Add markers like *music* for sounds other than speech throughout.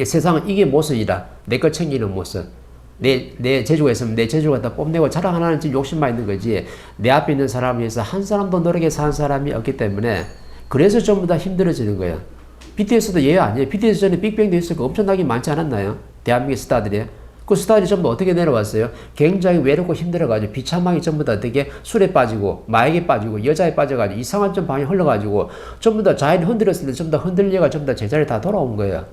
이 세상은 이게 모습이다. 내 걸 챙기는 모습. 내, 내 재주가 있으면 내 재주를 갖다 뽐내고 자랑하는 지금 욕심만 있는 거지. 내 앞에 있는 사람을 위해서 한 사람도 노력해서 한 사람이 없기 때문에 그래서 전부 다 힘들어지는 거예요. BTS도 예외 아니에요. BTS 전에 빅뱅도 있었고 엄청나게 많지 않았나요? 대한민국 스타들이. 그 스타들이 전부 어떻게 내려왔어요? 굉장히 외롭고 힘들어가지고 비참하게 전부 다 어떻게 술에 빠지고 마약에 빠지고 여자에 빠져가지고 이상한 좀 방에 흘러가지고 전부 다 자연이 흔들었을 때 전부 다 흔들려가 전부 다 제자리에 다 돌아온 거예요.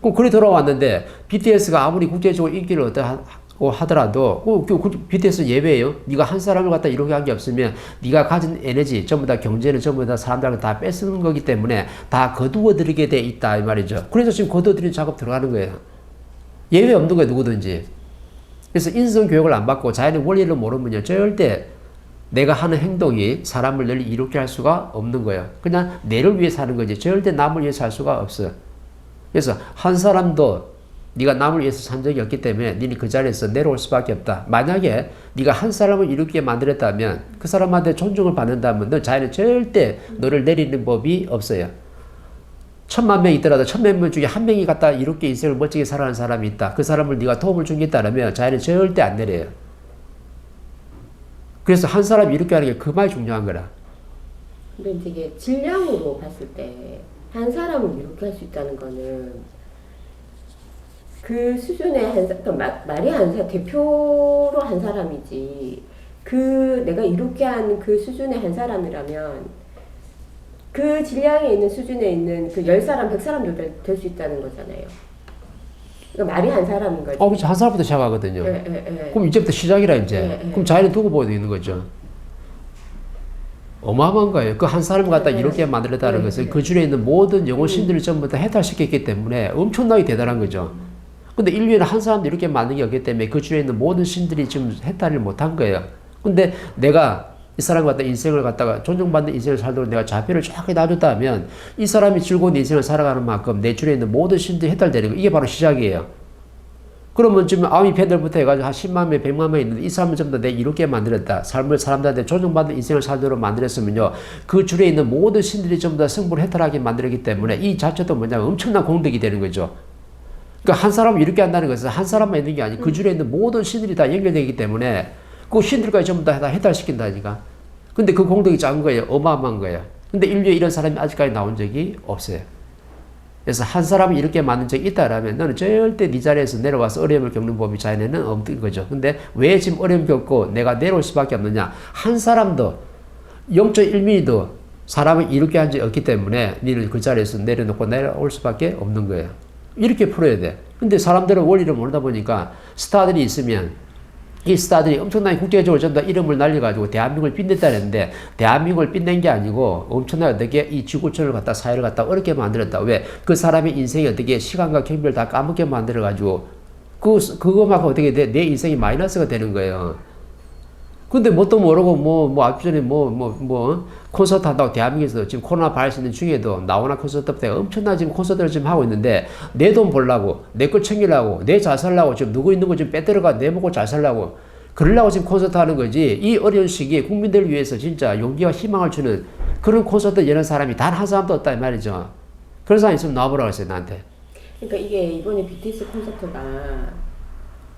그럼 그래 돌아왔는데 BTS가 아무리 국제적으로 인기를 얻고 하더라도 그, 그, 그 BTS 예외예요. 네가 한 사람을 갖다 이렇게 한 게 없으면 네가 가진 에너지 전부 다 경제는 전부 다 사람들한테 다 뺏는 거기 때문에 다 거두어 들이게 돼 있다 이 말이죠. 그래서 지금 거두어 들이는 작업 들어가는 거예요. 예외 없는 거예요 누구든지. 그래서 인성 교육을 안 받고 자연의 원리를 모르면요 절대 내가 하는 행동이 사람을 널리 이롭게 할 수가 없는 거예요. 그냥 내를 위해서 하는 거지 절대 남을 위해서 할 수가 없어요. 그래서 한 사람도 네가 남을 위해서 산 적이 없기 때문에 너는 그 자리에서 내려올 수밖에 없다. 만약에 네가 한 사람을 이롭게 만들었다면 그 사람한테 존중을 받는다면 너 자연은 절대 너를 내리는 법이 없어요. 천만 명 있더라도 천만 명 중에 한 명이 갖다 이롭게 인생을 멋지게 살아가는 사람이 있다. 그 사람을 네가 도움을 주겠다면 자연은 절대 안 내려요. 그래서 한 사람이 이렇게 하는 게그 말이 중요한 거라. 근데 이게 질량으로 봤을 때 한 사람을 이렇게 할 수 있다는 거는 그 수준의 한 사, 그러니까 마, 말이 한 사, 대표로 한 사람이지 그 내가 이렇게 한 그 수준의 한 사람이라면 그 질량에 있는 수준에 있는 그열 사람, 백 사람도 될 수 있다는 거잖아요. 그러니까 말이 한 사람인 거지. 어, 그렇죠. 한 사람부터 시작하거든요. 예, 예, 예. 그럼 이제부터 시작이라 이제. 네, 네. 그럼 자연을 두고 보고 있는 거죠. 어마어마한 거예요. 그 한 사람을 갖다 네. 이렇게 만들었다는 네, 것은 네. 그 줄에 있는 모든 영혼 신들을 전부 다 해탈시켰기 때문에 엄청나게 대단한 거죠. 근데 인류에는 한 사람도 이렇게 만든 게 없기 때문에 그 줄에 있는 모든 신들이 지금 해탈을 못한 거예요. 근데 내가 이 사람 갖다 인생을 갖다가 존중받는 인생을 살도록 내가 자비를 쫙 놔줬다면 이 사람이 즐거운 인생을 살아가는 만큼 내 줄에 있는 모든 신들이 해탈되는 거 이게 바로 시작이에요. 그러면 지금 아미 팬들부터 해가지고 한 10만 명, 100만 명 있는데 이 사람을 전부 다 내 이롭게 만들었다. 삶을 사람들한테 존중받는 인생을 살도록 만들었으면요. 그 줄에 있는 모든 신들이 전부 다 승부를 해탈하게 만들었기 때문에 이 자체도 뭐냐면 엄청난 공덕이 되는 거죠. 그러니까 한 사람을 이렇게 한다는 것은 한 사람만 있는 게 아니고 그 줄에 있는 모든 신들이 다 연결되기 때문에 그 신들까지 전부 다 해탈시킨다니까. 근데 그 공덕이 작은 거예요. 어마어마한 거예요. 근데 인류에 이런 사람이 아직까지 나온 적이 없어요. 그래서 한 사람이 이렇게 만든 적이 있다라면 너는 절대 네 자리에서 내려와서 어려움을 겪는 법이 자연에는 없는 거죠. 근데 왜 지금 어려움 겪고 내가 내려올 수밖에 없느냐? 한 사람도 0.1mm도 사람을 이렇게 한 적이 없기 때문에 너는 그 자리에서 내려놓고 내려올 수밖에 없는 거예요. 이렇게 풀어야 돼. 근데 사람들은 원리를 모르다 보니까 스타들이 있으면 이 스타들이 엄청나게 국제적으로 전부 다 이름을 날려가지고 대한민국을 빛냈다는데 대한민국을 빛낸 게 아니고 엄청나게 어떻게 이 지구촌을 갖다 사회를 갖다 어렵게 만들었다. 왜? 그 사람의 인생이 어떻게 시간과 경비를 다 까먹게 만들어가지고 그, 그거만큼 어떻게 돼? 내 인생이 마이너스가 되는 거예요. 근데 뭣도 모르고 뭐, 뭐, 앞 전에 뭐, 뭐, 뭐, 콘서트 한다고 대한민국에서 지금 코로나 바이러스 중에도 나오나 콘서트 때 엄청나 지금 콘서트를 지금 하고 있는데 내 돈 벌라고, 내 걸 챙기려고, 내 잘 살라고, 지금 누구 있는 거좀 빼들어가 내 먹고 잘 살라고, 그러려고 지금 콘서트 하는 거지. 이 어려운 시기에 국민들을 위해서 진짜 용기와 희망을 주는 그런 콘서트 여는 사람이 단 한 사람도 없다, 이 말이죠. 그런 사람 있으면 나와보라고 했어요, 나한테. 그러니까 이게 이번에 BTS 콘서트가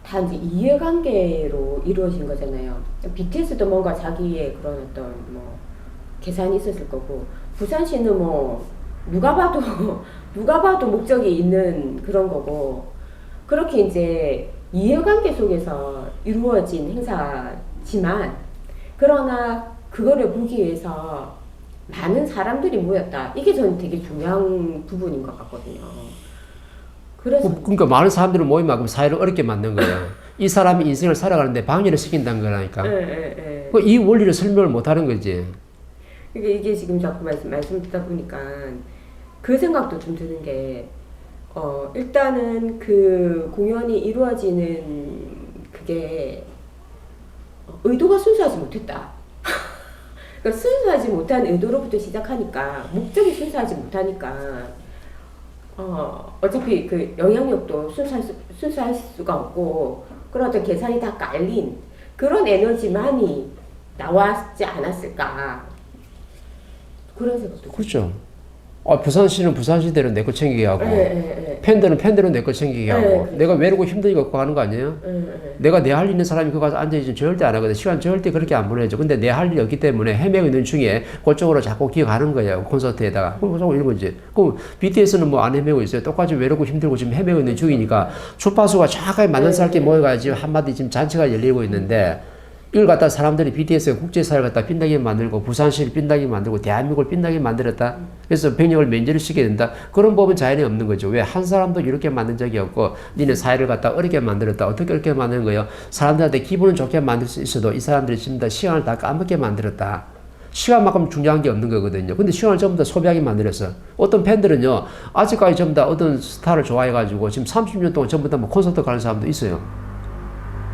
다 이제 이해관계로 이루어진 거잖아요. BTS도 뭔가 자기의 그런 어떤 뭐 계산이 있었을 거고 부산시는 뭐 누가 봐도 *laughs* 누가 봐도 목적이 있는 그런 거고 그렇게 이제 이해관계 속에서 이루어진 행사지만 그러나 그거를 보기 위해서 많은 사람들이 모였다. 이게 저는 되게 중요한 부분인 것 같거든요. 그래서 그- 그러니까 많은 사람들을 모이면 그럼 사회를 어렵게 만든 거예요. 이 사람이 인생을 살아가는데 방해를 시킨다는 거라니까. 예, 예, 예. 그이 원리를 설명을 못 하는 거지. 이게, 이게 지금 자꾸 말씀, 말씀 듣다 보니까 그 생각도 좀 드는 게, 어, 일단은 그 공연이 이루어지는 그게 어, 의도가 순수하지 못했다. *laughs* 그러니까 순수하지 못한 의도로부터 시작하니까, 목적이 순수하지 못하니까, 어, 어차피 그 영향력도 순수할, 수, 순수할 수가 없고, 그런 어떤 계산이 다 깔린 그런 에너지만이 나왔지 않았을까. 그런 생각도 그렇죠. 아, 부산시는 부산시대로 내거 챙기게 하고 예, 예, 예. 팬들은 팬대로 내거 챙기게 하고 네, 그렇죠. 내가 외롭고 힘드니까 그거 하는 거 아니에요? 내가 내 할 일 있는 사람이 그거 가서 앉아있으면 절대 안 하거든. 시간 절대 그렇게 안 보내죠. 근데 내 할 일이 없기 때문에 헤매고 있는 중에 그쪽으로 자꾸 기억하는 거예요. 콘서트에다가. 그럼 자꾸 이런 거지. 그럼 BTS는 뭐 안 헤매고 있어요. 똑같이 외롭고 힘들고 지금 헤매고 있는 중이니까 주파수가 정확하게 맞는 사람끼리 모여가지고 한마디 지금 잔치가 열리고 있는데 이걸 갖다 사람들이 BTS가 국제사회를 갖다 빈다게 만들고 부산시를 빈다게 만들고 대한민국을 빈다게 만들었다. 그래서 병력을 면제를 시켜야 된다. 그런 법은 자연히 없는 거죠. 왜 한 사람도 이렇게 만든 적이 없고 니네 사회를 갖다 어렵게 만들었다. 어떻게 어렵게 만드는 거예요? 사람들한테 기분은 좋게 만들 수 있어도 이 사람들이 지금 다 시간을 다 까먹게 만들었다. 시간만큼 중요한 게 없는 거거든요. 근데 시간을 전부 다 소비하게 만들었어. 어떤 팬들은요, 아직까지 전부 다 어떤 스타를 좋아해가지고 지금 30년 동안 전부 다 뭐 콘서트 가는 사람도 있어요.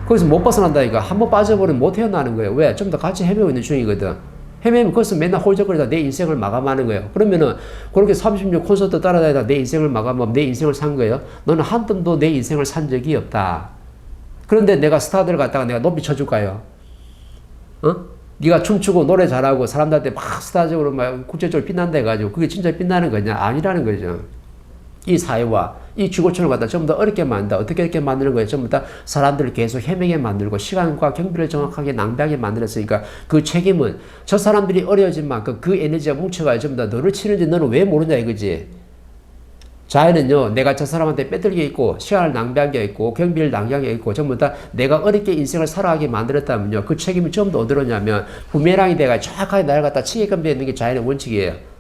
거기서 못 벗어난다니까. 한 번 빠져버리면 못 헤어나는 거예요. 왜? 좀 더 같이 헤매고 있는 중이거든. 헤매면 거기서 맨날 홀적거리다 내 인생을 마감하는 거예요. 그러면은 그렇게 30년 콘서트 따라다니다 내 인생을 마감하면 내 인생을 산 거예요. 너는 한 뜸도 내 인생을 산 적이 없다. 그런데 내가 스타들 갖다가 내가 높이 쳐줄까요? 어? 네가 춤추고 노래 잘하고 사람들한테 막 스타적으로 막 국제적으로 빛난다 해가지고 그게 진짜 빛나는 거냐? 아니라는 거죠. 이 사회와 이 지구촌을 갖다 전부 다 어렵게 만든다. 어떻게 이렇게 만드는 거예요? 전부 다 사람들을 계속 헤매게 만들고 시간과 경비를 정확하게 낭비하게 만들었으니까 그 책임은 저 사람들이 어려워진 만큼 그 에너지가 뭉쳐가지고 전부 다 너를 치는지 너는 왜 모르냐 이거지. 자연은요, 내가 저 사람한테 빼들게 있고, 시간을 낭비한 게 있고, 경비를 낭비한 게 있고, 전부 다 내가 어렵게 인생을 살아가게 만들었다면요, 그 책임이 다 어디로 냐면, 부메랑이 내가 정확하게 갖다 치게끔 되어 있는 게 자연의 원칙이에요.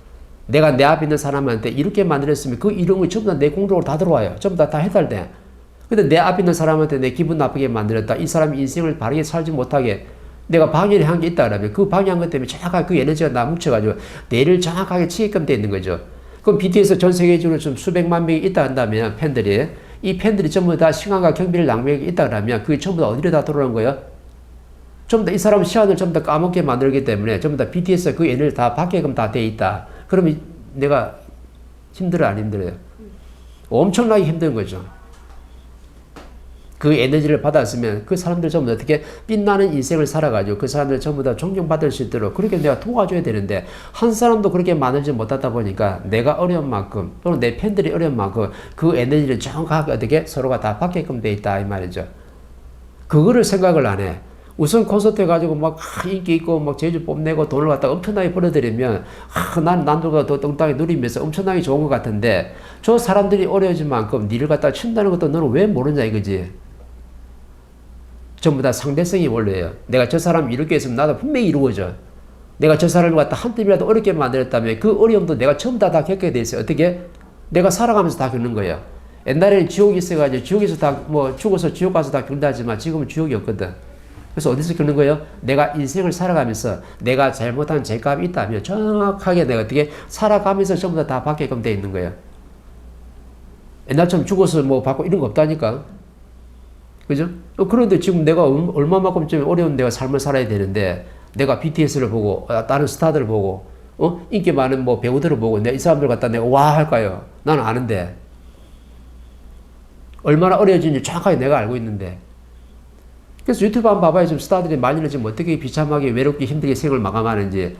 내가 내 앞에 있는 사람한테 이렇게 만들었으면 그 이름이 전부 다 내 공적으로 다 들어와요. 전부 다 다 해달돼. 근데 내 앞에 있는 사람한테 내 기분 나쁘게 만들었다. 이 사람이 인생을 바르게 살지 못하게 내가 방해를 한 게 있다 그러면 그 방해한 것 때문에 정확하게 그 에너지가 나 뭉쳐가지고 내를 정확하게 치게끔 되어 있는 거죠. 그럼 BTS 전 세계적으로 좀 수백만 명이 있다 한다면 팬들이 이 팬들이 전부 다 시간과 경비를 낭비하고 있다 그러면 그게 전부 다 어디로 다 들어오는 거예요? 전부 다 이 사람 시간을 전부 다 까먹게 만들기 때문에 전부 다 BTS 그 에너지를 다 받게끔 다 돼 있다. 그러면 내가 힘들어 안 힘들어요? 엄청나게 힘든 거죠. 그 에너지를 받았으면 그 사람들 전부 다 어떻게 빛나는 인생을 살아가지고 그 사람들 전부 다 존경받을 수 있도록 그렇게 내가 도와줘야 되는데 한 사람도 그렇게 만들지 못하다 보니까 내가 어려운 만큼 또는 내 팬들이 어려운 만큼 그 에너지를 정확하게 어떻게 서로가 다 받게끔 돼 있다 이 말이죠. 그거를 생각을 안 해. 우선 콘서트 해가지고 막 아, 인기 있고 막 제주 뽐내고 돈을 갖다 엄청나게 벌어들이면 아, 난 남들보다 더 뚱땅히 누리면서 엄청나게 좋은 것 같은데 저 사람들이 어려워진 만큼 니를 갖다 친다는 것도 너는 왜 모르냐 이거지. 전부 다 상대성이 원래예요. 내가 저 사람 이렇게 했으면 나도 분명히 이루어져. 내가 저 사람을 갖다 한 뜸이라도 어렵게 만들었다면 그 어려움도 내가 전부 다, 다 겪게 돼 있어요. 어떻게? 내가 살아가면서 다 겪는 거예요. 옛날에는 지옥이 있어가지고 지옥에서 다 뭐 죽어서 지옥 가서 다 겪다지만 지금은 지옥이 없거든. 그래서 어디서 겪는 거예요? 내가 인생을 살아가면서 내가 잘못한 죄값이 있다면 정확하게 내가 어떻게 살아가면서 전부 다, 다 받게끔 돼 있는 거예요. 옛날처럼 죽어서 뭐 받고 이런 거 없다니까. 그죠? 어, 그런데 지금 내가 얼- 얼마만큼 좀 어려운 내가 삶을 살아야 되는데 내가 BTS를 보고 아, 다른 스타들을 보고 어? 인기 많은 뭐 배우들을 보고 내가 이 사람들 갖다 내가 와 할까요? 나는 아는데 얼마나 어려워진지 정확하게 내가 알고 있는데 그래서 유튜브 한번 봐봐요. 지금 스타들이 많이는 지금 어떻게 비참하게 외롭게 힘들게 생을 마감하는지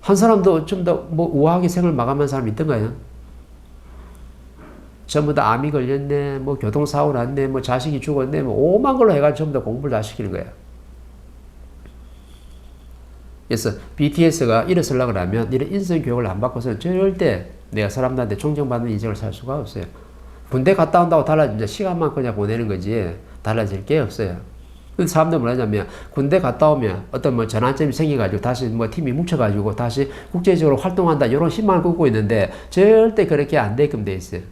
한 사람도 좀 더 뭐 우아하게 생을 마감한 사람이 있던가요? 전부 다 암이 걸렸네, 뭐 교통사고 났네, 뭐 자식이 죽었네, 뭐 오만 걸로 해가지고 전부 다 공부를 다 시키는 거예요. 그래서 BTS가 일어서려고 하면 이런 인성 교육을 안 받고서는 절대 내가 사람들한테 존경받는 인생을 살 수가 없어요. 군대 갔다 온다고 달라진다. 시간만 그냥 보내는 거지 달라질 게 없어요. 근데 사람들 뭐냐면 군대 갔다 오면 어떤 뭐 전환점이 생겨가지고 다시 뭐 팀이 뭉쳐가지고 다시 국제적으로 활동한다 이런 희망을 꾸고 있는데 절대 그렇게 안 되게끔 돼 있어요.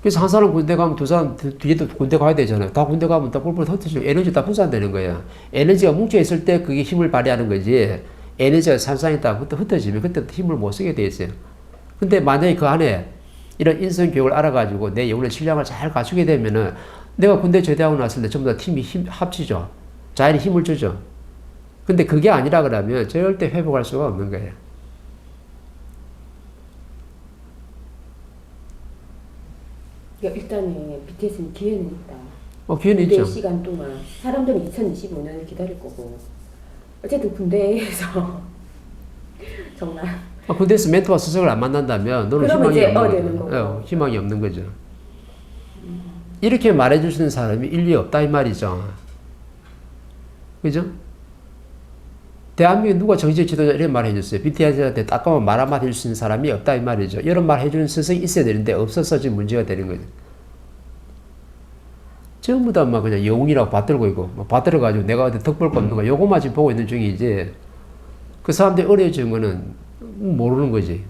그래서 한 사람 군대 가면 두 사람 뒤- 뒤에도 군대 가야 되잖아요. 다 군대 가면 다 뿔뿔 흩어지고 에너지 다 분산되는 거예요. 에너지가 뭉쳐 있을 때 그게 힘을 발휘하는 거지. 에너지가 산산했다 흩어 흩어지면 그때 힘을 못 쓰게 돼 있어요. 근데 만약에 그 안에 이런 인성 교육을 알아가지고 내 영혼의 실력을 잘 갖추게 되면은 내가 군대 제대하고 났을 때 전부 다 팀이 힘, 합치죠. 자연히 힘을 주죠. 근데 그게 아니라 그러면 절대 회복할 수가 없는 거예요. 그러니까 일단은 BTS는 기회는 있다. 어, 기회는 군대 있죠. 시간 동안 사람들은 2025년을 기다릴 거고 어쨌든 군대에서 *laughs* 정말. 아, 군대에서 멘토와 수석을 안 만난다면 너는 그러면 희망이 없는 어, 거죠. 어, 희망이 없는 거죠. 이렇게 말해줄 수 있는 사람이 인류에 없다 이 말이죠. 그죠? 대한민국 누가 정치적 지도자 이런 말 해줬어요. BTS한테 따끔한 말 한마디 해줄 수 있는 사람이 없다 이 말이죠. 이런 말 해주는 스승이 있어야 되는데 없어서 지금 문제가 되는 거죠. 전부 다 막 그냥 영웅이라고 받들고 있고 막 받들어가지고 내가 어디 덕볼 거 없는 거 요거만 지금 보고 있는 중이지 그 사람들이 어려워지는 거는 모르는 거지.